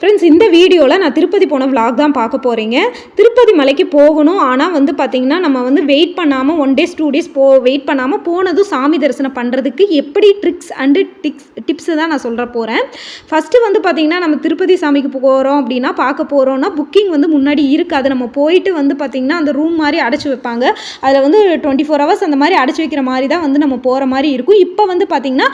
Friends இந்த வீடியோவில் நான் திருப்பதி போன விலாக் தான் பார்க்க போகிறீங்க திருப்பதி மலைக்கு போகணும். ஆனால் வந்து பார்த்திங்கன்னா நம்ம வந்து வெயிட் பண்ணாமல் ஒன் டேஸ் டூ டேஸ் போ வெயிட் பண்ணாமல் போனதும் சாமி தரிசனம் பண்ணுறதுக்கு எப்படி ட்ரிக்ஸ் அண்டு டிக்ஸ் டிப்ஸு தான் நான் சொல்கிற போகிறேன் ஃபஸ்ட்டு வந்து பார்த்திங்கன்னா நம்ம திருப்பதி சாமிக்கு போகிறோம் அப்படின்னா பார்க்க போகிறோன்னா புக்கிங் வந்து முன்னாடி இருக்காது. நம்ம போயிட்டு வந்து பார்த்திங்கன்னா அந்த ரூம் மாதிரி அடைச்சி வைப்பாங்க. அதில் வந்து டுவெண்ட்டி ஃபோர் ஹவர்ஸ் அந்த மாதிரி அடைச்சி வைக்கிற மாதிரி தான் வந்து நம்ம போகிற மாதிரி இருக்கும். இப்போ வந்து பார்த்திங்கன்னா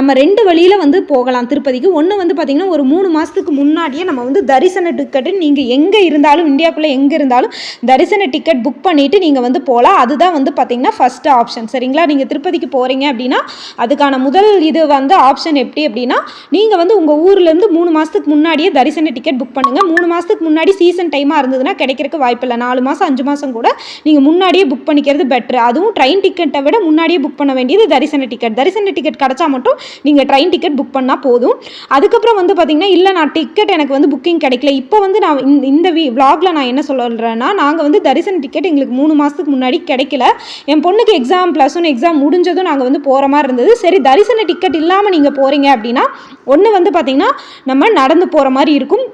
நம்ம ரெண்டு வழியில் வந்து போகலாம் திருப்பதிக்கு. ஒன்று வந்து பார்த்திங்கன்னா ஒரு மூணு மாதத்துக்கு முன்னாடியே நம்ம வந்து தரிசன டிக்கெட்டு நீங்கள் எங்கே இருந்தாலும் இந்தியாக்குள்ளே எங்கே இருந்தாலும் தரிசன டிக்கெட் புக் பண்ணிவிட்டு நீங்கள் வந்து போகலாம் அதுதான் வந்து பார்த்திங்கன்னா ஃபஸ்ட்டு ஆப்ஷன் சரிங்களா? நீங்கள் திருப்பதிக்கு போகிறீங்க அப்படின்னா அதுக்கான முதல் இது வந்து ஆப்ஷன் எப்படி அப்படின்னா நீங்கள் வந்து உங்கள் ஊர்லேருந்து மூணு மாதத்துக்கு முன்னாடியே தரிசன டிக்கெட் புக் பண்ணுங்கள் மூணு மாதத்துக்கு முன்னாடி சீசன் டைமாக இருந்ததுன்னா கிடைக்கிறதுக்கு வாய்ப்பில்லை நாலு மாதம் அஞ்சு மாதம் கூட நீங்கள் முன்னாடியே புக் பண்ணிக்கிறது பெட்ரு அதுவும் ட்ரெயின் டிக்கெட்டை விட முன்னாடியே புக் பண்ண வேண்டியது தரிசன டிக்கெட் தரிசன டிக்கெட் கிடச்சா மட்டும் நீங்கள் ட்ரெயின் டிக்கெட் புக் பண்ணால் போதும். அதுக்கப்புறம் வந்து பார்த்திங்கன்னா இல்லை நான் டிக் டிக்கெட் எனக்கு வந்து புக்கிங் கிடைக்கல. இப்போ வந்து நான் இந்த- இந்த வி நான் என்ன சொல்கிறேன்னா நாங்கள் வந்து தரிசன டிக்கெட் எங்களுக்கு மூணு மாதத்துக்கு முன்னாடி கிடைக்கல. என் பொண்ணுக்கு எக்ஸாம் ப்ளஸ் ஒன் எக்ஸாம் முடிஞ்சதும் நாங்கள் வந்து போகிற மாதிரி இருந்தது. சரி தரிசன டிக்கெட் இல்லாமல் நீங்கள் போகிறீங்க அப்படின்னா ஒன்று வந்து பார்த்திங்கன்னா நம்ம நடந்து போகிற மாதிரி இருக்கும்.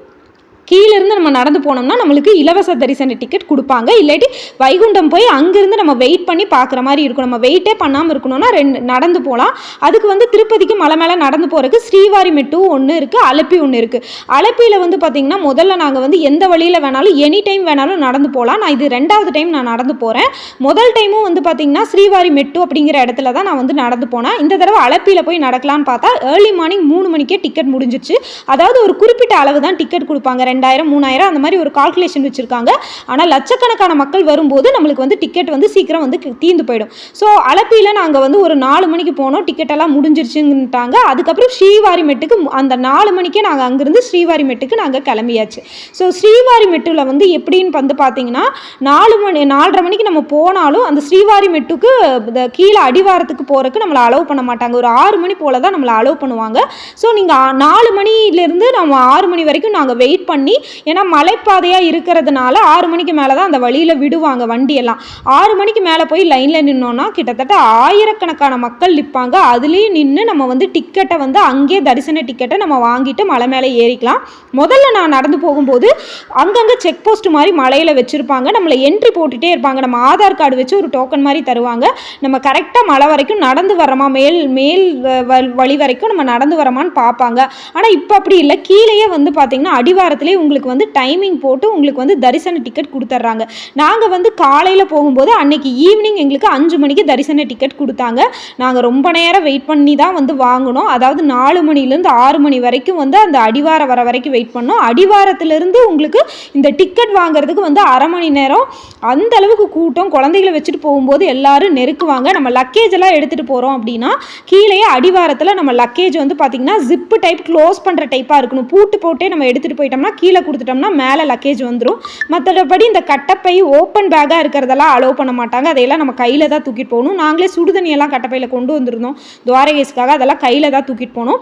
கீழேருந்து நம்ம நடந்து போனோம்னா நம்மளுக்கு இலவச தரிசன டிக்கெட் கொடுப்பாங்க. இல்லாட்டி வைகுண்டம் போய் அங்கேருந்து நம்ம வெயிட் பண்ணி பார்க்குற மாதிரி இருக்கும். நம்ம வெயிட்டே பண்ணாமல் இருக்கணும்னா ரெண்டு நடந்து போகலாம் அதுக்கு வந்து திருப்பதிக்கு மலை மேலே நடந்து போகிறதுக்கு ஸ்ரீவாரி மெட்டு ஒன்று இருக்குது அலப்பி ஒன்று இருக்குது அலப்பியில் வந்து பார்த்திங்கன்னா முதல்ல நாங்கள் வந்து எந்த வழியில் வேணாலும் எனி டைம் வேணாலும் நடந்து போகலாம் நான் இது ரெண்டாவது டைம் நான் நடந்து போகிறேன் முதல் டைமும் வந்து பார்த்திங்கன்னா ஸ்ரீவாரி மெட்டு அப்படிங்கிற இடத்துல தான் நான் வந்து நடந்து போனேன். இந்த தடவை அலப்பியில் போய் நடக்கலான்னு பார்த்தா ஏர்லி மார்னிங் மூணு மணிக்கே டிக்கெட் முடிஞ்சிச்சு அதாவது ஒரு குறிப்பிட்ட அளவு தான் டிக்கெட் கொடுப்பாங்க. ரெண்டு ரெண்டாயிரம் மூணாயிரம் அந்த மாதிரி ஒரு கால்குலேஷன் வச்சுருக்காங்க. ஆனால் லட்சக்கணக்கான மக்கள் வரும்போது நம்மளுக்கு வந்து டிக்கெட் வந்து சீக்கிரம் வந்து தீந்து தீர்ந்து போயிடும். ஸோ அலப்பியில் நாங்கள் வந்து ஒரு நாலு மணிக்கு போனோம். டிக்கெட் எல்லாம் முடிஞ்சிருச்சுன்ட்டாங்க அதுக்கப்புறம் ஸ்ரீவாரி மெட்டுக்கு அந்த நாலு மணிக்கே நாங்கள் அங்கேருந்து ஸ்ரீவாரி மெட்டுக்கு நாங்கள் கிளம்பியாச்சு. ஸோ ஸ்ரீவாரிமெட்டில் வந்து எப்படின்னு வந்து பார்த்தீங்கன்னா நாலு மணி நாலரை மணிக்கு நம்ம போனாலும் அந்த ஸ்ரீவாரி மெட்டுக்கு இந்த கீழே அடிவாரத்துக்கு போகிறதுக்கு நம்மளை அலோவ் பண்ண மாட்டாங்க. ஒரு ஆறு மணி போல தான் நம்மளை அலோவ் பண்ணுவாங்க. ஸோ நீங்கள் நாலு மணிலேருந்து நம்ம ஆறு மணி வரைக்கும் நாங்கள் வெயிட் பண்ணி ஏன்னா மலைப்பாதையாக இருக்கிறதுனால ஆறு மணிக்கு மேலே தான் அந்த வழியில் விடுவாங்க வண்டியெல்லாம். ஆறு மணிக்கு மேலே போய் லைனில் நின்னோன்னா கிட்டத்தட்ட ஆயிரக்கணக்கான மக்கள் நிற்பாங்க அதுலேயும் நின்று நம்ம வந்து டிக்கெட்டை வந்து அங்கேயே தரிசன டிக்கெட்டை நம்ம வாங்கிட்டு மலை மேலே ஏறிக்கலாம். முதல்ல நான் நடந்து போகும்போது அங்கங்கே செக் போஸ்ட் மாதிரி மலையில் வச்சுருப்பாங்க. நம்மளை என்ட்ரி போட்டுகிட்டே இருப்பாங்க. நம்ம ஆதார் கார்டு வச்சு ஒரு டோக்கன் மாதிரி தருவாங்க. நம்ம கரெக்டாக மலை வரைக்கும் நடந்து வரமா மேல் மேல் வ- வ- வழி வரைக்கும் நம்ம நடந்து வரமான்னு பார்ப்பாங்க. ஆனால் இப்போ அப்படி இல்லை. கீழேயே வந்து பார்த்தீங்கன்னா அடிவாரத்தில் உங்களுக்கு வந்து டைமிங் போட்டு உங்களுக்கு வந்து தரிசன டிக்கெட் கொடுத்துட்றாங்க நாங்கள் வந்து காலையில் போகும்போது அன்னைக்கு ஈவினிங் எங்களுக்கு அஞ்சு மணிக்கு தரிசன டிக்கெட் கொடுத்தாங்க. நாங்கள் ரொம்ப நேரம் வெயிட் பண்ணி தான் வந்து வாங்கினோம். அதாவது நாலு மணிலேருந்து ஆறு மணி வரைக்கும் வந்து அந்த அடிவாரம் வர வரைக்கும் வெயிட் பண்ணோம். அடிவாரத்துலேருந்து உங்களுக்கு இந்த டிக்கெட் வாங்குறதுக்கு வந்து அரை மணி நேரம். அந்த அளவுக்கு கூட்டம். குழந்தைகளை வச்சுட்டு போகும்போது எல்லாரும் நெருக்குவாங்க. நம்ம லக்கேஜ் எல்லாம் எடுத்துகிட்டு போகிறோம் அப்படின்னா கீழேயே அடிவாரத்தில் நம்ம லக்கேஜ் வந்து பார்த்திங்கன்னா ஜிப்பு டைப் க்ளோஸ் பண்ணுற டைப்பாக இருக்கணும். பூட்டு போட்டே நம்ம எடுத்துகிட்டு போயிட்டோம்னா கீழே கொடுத்துட்டோம்னா மேலே லக்கேஜ் வந்துடும் மற்றபடி இந்த கட்டப்பை ஓப்பன் பேக்காக இருக்கிறதெல்லாம் அலோவ் பண்ண மாட்டாங்க. அதையெல்லாம் நம்ம கையில் தான் தூக்கிட்டு போகணும். நாங்களே சுடுதண்ணியெல்லாம் கட்டப்பையில் கொண்டு வந்திருந்தோம். துவாரகேஸ்க்காக அதெல்லாம் கையில் தான் தூக்கிட்டு போகணும்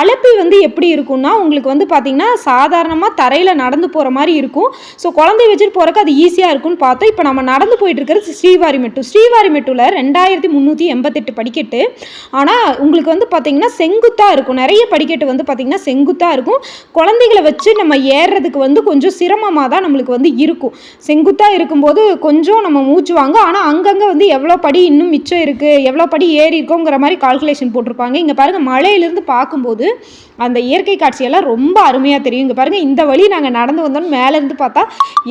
அலப்பி வந்து எப்படி இருக்கும்னா உங்களுக்கு வந்து பார்த்திங்கன்னா சாதாரணமாக தரையில் நடந்து போகிற மாதிரி இருக்கும். ஸோ குழந்தை வச்சுட்டு போகிறக்கு அது ஈஸியாக இருக்கும்னு பார்த்தோம். இப்போ நம்ம நடந்து போயிட்டு இருக்கிறது ஸ்ரீவாரி மெட்டு ஸ்ரீவாரி மெட்டுல ரெண்டாயிரத்தி முந்நூற்றி எண்பத்தெட்டு படிக்கட்டு. ஆனால் உங்களுக்கு வந்து பார்த்திங்கன்னா செங்குத்தாக இருக்கும். நிறைய படிக்கட்டு வந்து பார்த்திங்கன்னா செங்குத்தாக இருக்கும். குழந்தைகளை வச்சு நம்ம ஏறுறதுக்கு வந்து கொஞ்சம் சிரமமாக தான் நம்மளுக்கு வந்து இருக்கும். செங்குத்தாக இருக்கும்போது கொஞ்சம் நம்ம மூச்சு வாங்க. ஆனால் அங்கங்கே வந்து எவ்வளோ படி இன்னும் மிச்சம் இருக்குது எவ்வளோ படி ஏறி இருக்கோங்கிற மாதிரி கால்குலேஷன் போட்டிருப்பாங்க. இங்கே பாருங்கள் மலையிலேருந்து பார்க்கும்போது அந்த இயற்கை காட்சியெல்லாம் ரொம்ப அருமையாக தெரியும். இங்கே பாருங்கள் இந்த வழி நாங்கள் நடந்து வந்தோம் மேலேருந்து பார்த்தா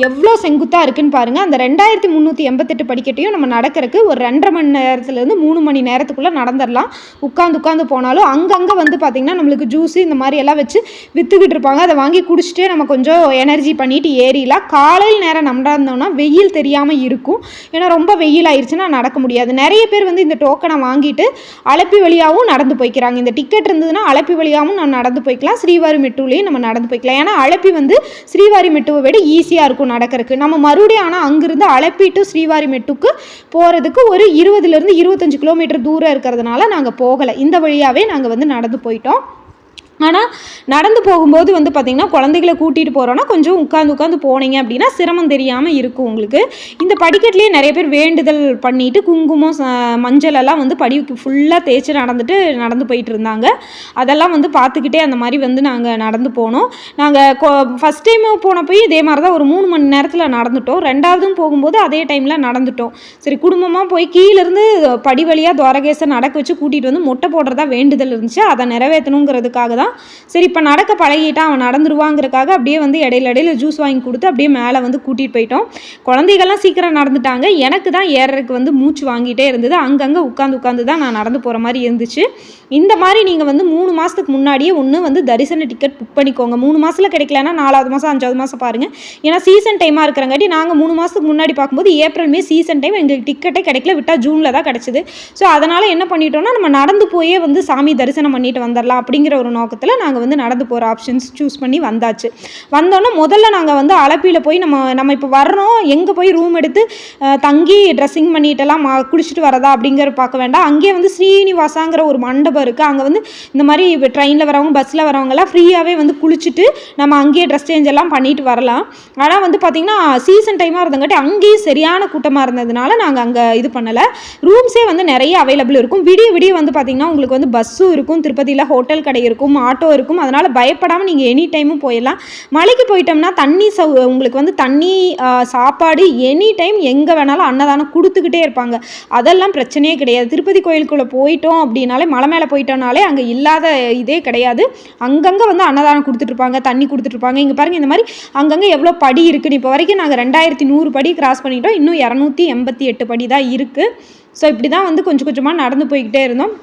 எவ்வளோ செங்குத்தாக இருக்குன்னு பாருங்கள் அந்த ரெண்டாயிரத்தி முந்நூற்றி எண்பத்தெட்டு படிக்கட்டையும் நம்ம நடக்கிறதுக்கு ஒரு ரெண்டரை மணி நேரத்துலேருந்து மூணு மணி நேரத்துக்குள்ளே நடந்துடலாம் உட்காந்து உட்காந்து போனாலும் அங்கங்கே வந்து பார்த்திங்கன்னா நம்மளுக்கு ஜூஸு இந்த மாதிரி எல்லாம் வச்சு விற்றுக்கிட்டு இருப்பாங்க. அதை வாங்கி குடிச்சிட்டு நம்ம கொஞ்சம் எனர்ஜி பண்ணிவிட்டு ஏறிடலாம். காலையில் நேரம் நடந்தோம்னா வெயில் தெரியாமல் இருக்கும். ஏன்னா ரொம்ப வெயில் ஆயிடுச்சுன்னா நடக்க முடியாது. நிறைய பேர் வந்து இந்த டோக்கனை வாங்கிட்டு அலப்பி வழியாகவும் நடந்து போய்க்கிறாங்க. இந்த டிக்கெட் இருந்ததுன்னா அலப்பி வழியாகவும் நம்ம நடந்து போய்க்கலாம். ஸ்ரீவாரி மெட்டுலேயும் நம்ம நடந்து போய்க்கலாம். ஏன்னா அலப்பி வந்து ஸ்ரீவாரி மெட்டுவை விட ஈஸியாக இருக்கும் நடக்கிறதுக்கு. நம்ம மறுபடியும் ஆனால் அங்கேருந்து அலப்பி டு ஸ்ரீவாரி மெட்டுக்கு போகிறதுக்கு ஒரு இருபதுலேருந்து இருபத்தஞ்சு கிலோமீட்டர் தூரம் இருக்கிறதுனால நாங்கள் போகலை. இந்த வழியாகவே நாங்கள் வந்து நடந்து போயிட்டோம். ஆனால் நடந்து போகும்போது வந்து பார்த்திங்கன்னா குழந்தைகளை கூட்டிகிட்டு போகிறோன்னா கொஞ்சம் உட்காந்து உட்காந்து போனீங்க அப்படின்னா சிரமம் தெரியாமல் இருக்கும் உங்களுக்கு. இந்த படிக்கட்டுலேயே நிறைய பேர் வேண்டுதல் பண்ணிட்டு குங்குமம் ச- மஞ்சள் எல்லாம் வந்து படிக்கு ஃபுல்லாக தேய்ச்சி நடந்துட்டு நடந்து போயிட்டு இருந்தாங்க. அதெல்லாம் வந்து பார்த்துக்கிட்டே அந்த மாதிரி வந்து நாங்கள் நடந்து போனோம். நாங்கள் ஃபஸ்ட் டைம் போனப்போயும் இதே மாதிரி தான் ஒரு மூணு மணி நேரத்தில் நடந்துட்டோம். ரெண்டாவதும் போகும்போது அதே டைமில் நடந்துட்டோம். சரி குடும்பமாக போய் கீழேருந்து படி வழியாக துவரகேசை நடக்க வச்சு கூட்டிகிட்டு வந்து மொட்டை போடுறதா வேண்டுதல் இருந்துச்சு. அதை நிறைவேற்றணுங்கிறதுக்காக தான் சரி இப்போ நடக்க பழகிட்டான் அவன் நடந்துருவாங்கிறதுக்காக அப்படியே வந்து இடையில இடையில ஜூஸ் வாங்கி கொடுத்து அப்படியே மேலே வந்து கூட்டிகிட்டு போயிட்டோம். குழந்தைகள்லாம் சீக்கிரம் நடந்துட்டாங்க. எனக்கு தான் ஏறக்கு வந்து மூச்சு வாங்கிட்டே இருந்தது. அங்கங்கே உட்காந்து உட்காந்து தான் நான் நடந்து போகிற மாதிரி இருந்துச்சு. இந்த மாதிரி நீங்கள் வந்து மூணு மாதத்துக்கு முன்னாடியே ஒன்று வந்து தரிசன டிக்கெட் புக் பண்ணிக்கோங்க. மூணு மாதத்தில் கிடைக்கலன்னா நாலாவது மாதம் அஞ்சாவது மாதம் பாருங்கள் ஏன்னா சீசன் டைமாக இருக்கிறங்காட்டி நாங்கள் மூணு மாதத்துக்கு முன்னாடி பார்க்கும்போது ஏப்ரல் மே சீசன் டைம் எங்களுக்கு டிக்கெட்டே கிடைக்கல. விட்டால் ஜூனில் தான் கிடச்சிது. ஸோ அதனால் என்ன பண்ணிட்டோம்னா நம்ம நடந்து போயே வந்து சாமி தரிசனம் பண்ணிட்டு வந்துடலாம் அப்படிங்கிற ஒரு நோக்கத்தில் நாங்கள் வந்து நடந்து போகிற ஆப்ஷன்ஸ் சூஸ் பண்ணி வந்தாச்சு. வந்தோன்னே முதல்ல நாங்கள் வந்து அலப்பியில் போய் நம்ம நம்ம இப்போ வர்றோம். எங்கே போய் ரூம் எடுத்து தங்கி ட்ரெஸ்ஸிங் பண்ணிட்டெல்லாம் மா குளிச்சுட்டு வரதா அப்படிங்கிற பார்க்க வேண்டாம். அங்கேயே வந்து ஸ்ரீனிவாசாங்கிற ஒரு மண்டபம் இருக்குது அங்கே வந்து இந்த மாதிரி இப்போ ட்ரெயினில் வரவங்க பஸ்ஸில் வரவங்கலாம் ஃப்ரீயாகவே வந்து குளிச்சுட்டு நம்ம அங்கேயே ட்ரெஸ் சேஞ்ச் எல்லாம் பண்ணிட்டு வரலாம். ஆனால் வந்து பார்த்திங்கன்னா சீசன் டைமாக இருந்தங்காட்டி அங்கேயும் சரியான கூட்டமாக இருந்ததுனால நாங்கள் அங்கே இது பண்ணலை. ரூம்ஸே வந்து நிறைய அவைலபிள் இருக்கும். விடிய விடிய வந்து பார்த்திங்கன்னா உங்களுக்கு வந்து பஸ்ஸும் இருக்கும். திருப்பதியில் ஹோட்டல் கடை இருக்கும். ஆட்டோ இருக்கும். அதனால் பயப்படாமல் நீங்கள் எனி டைமும் போயிடலாம். மலைக்கு போயிட்டோம்னா தண்ணி சௌ உங்களுக்கு வந்து தண்ணி சாப்பாடு எனி டைம் எங்கே வேணாலும் அன்னதானம் கொடுத்துக்கிட்டே இருப்பாங்க. அதெல்லாம் பிரச்சனையே கிடையாது. திருப்பதி கோயிலுக்குள்ளே போயிட்டோம் அப்படின்னாலே மலை மேலே போயிட்டோம்னாலே அங்கே இல்லாத இதே கிடையாது. அங்கங்கே வந்து அன்னதானம் கொடுத்துட்ருப்பாங்க தண்ணி கொடுத்துட்ருப்பாங்க இங்கே பாருங்கள் இந்த மாதிரி அங்கங்கே எவ்வளோ படி இருக்குன்னு. இப்போ வரைக்கும் நாங்கள் ரெண்டாயிரத்தி நூறு படி கிராஸ் பண்ணிட்டோம். இன்னும் இரநூத்தி எண்பத்தி எட்டு படி தான் இருக்குது ஸோ இப்படி தான் வந்து கொஞ்சம் கொஞ்சமாக நடந்து போய்கிட்டே இருந்தோம்.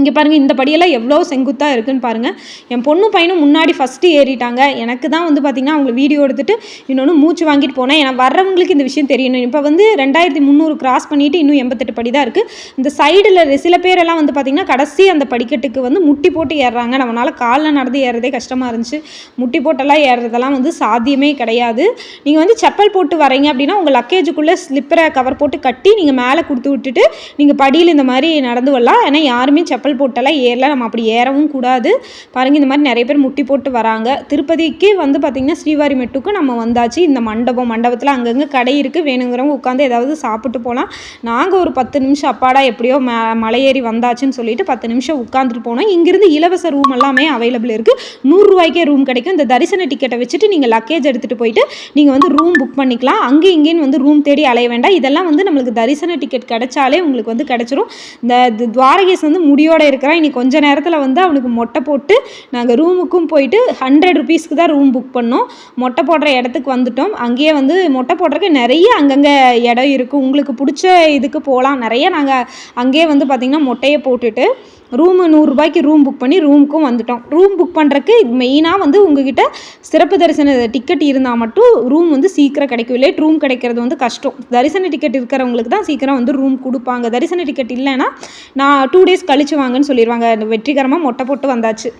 இங்கே பாருங்கள் இந்த படியெல்லாம் எவ்வளோ செங்குத்தாக இருக்குன்னு பாருங்கள் என் பொண்ணு பையனும் முன்னாடி ஃபஸ்ட்டு ஏறிட்டாங்க. எனக்கு தான் வந்து பார்த்திங்கன்னா அவங்க வீடியோ எடுத்துட்டு இன்னொன்று மூச்சு வாங்கிட்டு போனேன். ஏன்னா வர்றவங்களுக்கு இந்த விஷயம் தெரியணும் இப்போ வந்து ரெண்டாயிரத்தி முந்நூறு கிராஸ் பண்ணிவிட்டு இன்னும் எண்பத்தெட்டு படி தான் இருக்குது இந்த சைடில் சில பேரெல்லாம் வந்து பார்த்திங்கன்னா கடைசி அந்த படிக்கட்டுக்கு வந்து முட்டி போட்டு ஏறுறாங்க. நம்மளால் காலில் நடந்து ஏறுறதே கஷ்டமாக இருந்துச்சு. முட்டி போட்டெல்லாம் ஏறுறதெல்லாம் வந்து சாத்தியமே கிடையாது. நீங்கள் வந்து செப்பல் போட்டு வரீங்க அப்படின்னா உங்கள் லக்கேஜுக்குள்ளே ஸ்லிப்பரை கவர் போட்டு கட்டி நீங்கள் மேலே கொடுத்து விட்டுட்டு நீங்கள் படியில் இந்த மாதிரி நடந்து வரலாம். ஏன்னா யாருமே செப்பல் போட்டெல்லாம் ஏறல. நம்ம அப்படி ஏறவும் கூடாது. பாருங்கள் இந்த மாதிரி நிறைய பேர் முட்டி போட்டு வராங்க. திருப்பதிக்கு வந்து பார்த்திங்கன்னா ஸ்ரீவாரிமெட்டுக்கு நம்ம வந்தாச்சு. இந்த மண்டபம் மண்டபத்தில் அங்கங்கே கடை இருக்குது வேணுங்கிறவங்க உட்காந்து ஏதாவது சாப்பிட்டு போகலாம் நாங்கள் ஒரு பத்து நிமிஷம் அப்பாடா எப்படியோ ம மலையேறி வந்தாச்சுன்னு சொல்லிட்டு பத்து நிமிஷம் உட்காந்துட்டு போனோம். இங்கிருந்து இலவச ரூம் எல்லாமே அவைலபிள் இருக்குது நூறுரூவாய்க்கே ரூம் கிடைக்கும். இந்த தரிசன டிக்கெட்டை வச்சுட்டு நீங்கள் லக்கேஜ் எடுத்துகிட்டு போயிட்டு நீங்கள் வந்து ரூம் புக் பண்ணிக்கலாம். அங்கே இங்கேன்னு வந்து ரூம் தேடி அலைய வேண்டாம். இதெல்லாம் வந்து நம்மளுக்கு தரிசன டிக்கெட் கிடைச்சாலே உங்களுக்கு வந்து கிடச்சிரும். இந்த து- துவாரகேஸ் வந்து முடியோட இருக்கிறான். இனி கொஞ்ச நேரத்தில் வந்து அவனுக்கு மொட்டை போட்டு நாங்கள் ரூமுக்கும் போயிட்டு ஹண்ட்ரட் ருபீஸ்க்கு தான் ரூம் புக் பண்ணோம். மொட்டை போடுற இடத்துக்கு வந்துட்டோம். அங்கேயே வந்து மொட்டை போடுறதுக்கு நிறைய அங்கங்கே இடம் இருக்குது உங்களுக்கு பிடிச்ச இதுக்கு போகலாம் நிறைய நாங்கள் அங்கேயே வந்து பார்த்திங்கன்னா மொட்டையை போட்டுட்டு ரூமு நூறுரூபாய்க்கு ரூம் புக் பண்ணி ரூமுக்கும் வந்துட்டோம். ரூம் புக் பண்ணுறக்கு மெயினாக வந்து உங்ககிட்ட சிறப்பு தரிசன டிக்கெட் இருந்தால் மட்டும் ரூம் வந்து சீக்கிரம் கிடைக்கும். லேட் ரூம் கிடைக்கிறது வந்து கஷ்டம். தரிசன டிக்கெட் இருக்கிறவங்களுக்கு தான் சீக்கிரம் வந்து ரூம் கொடுப்பாங்க. தரிசன டிக்கெட் இல்லைன்னா நான் டூ டேஸ் கழிச்சு வாங்கன்னு சொல்லிடுவாங்க வெற்றிகரமாக மொட்டை போட்டு வந்தாச்சு.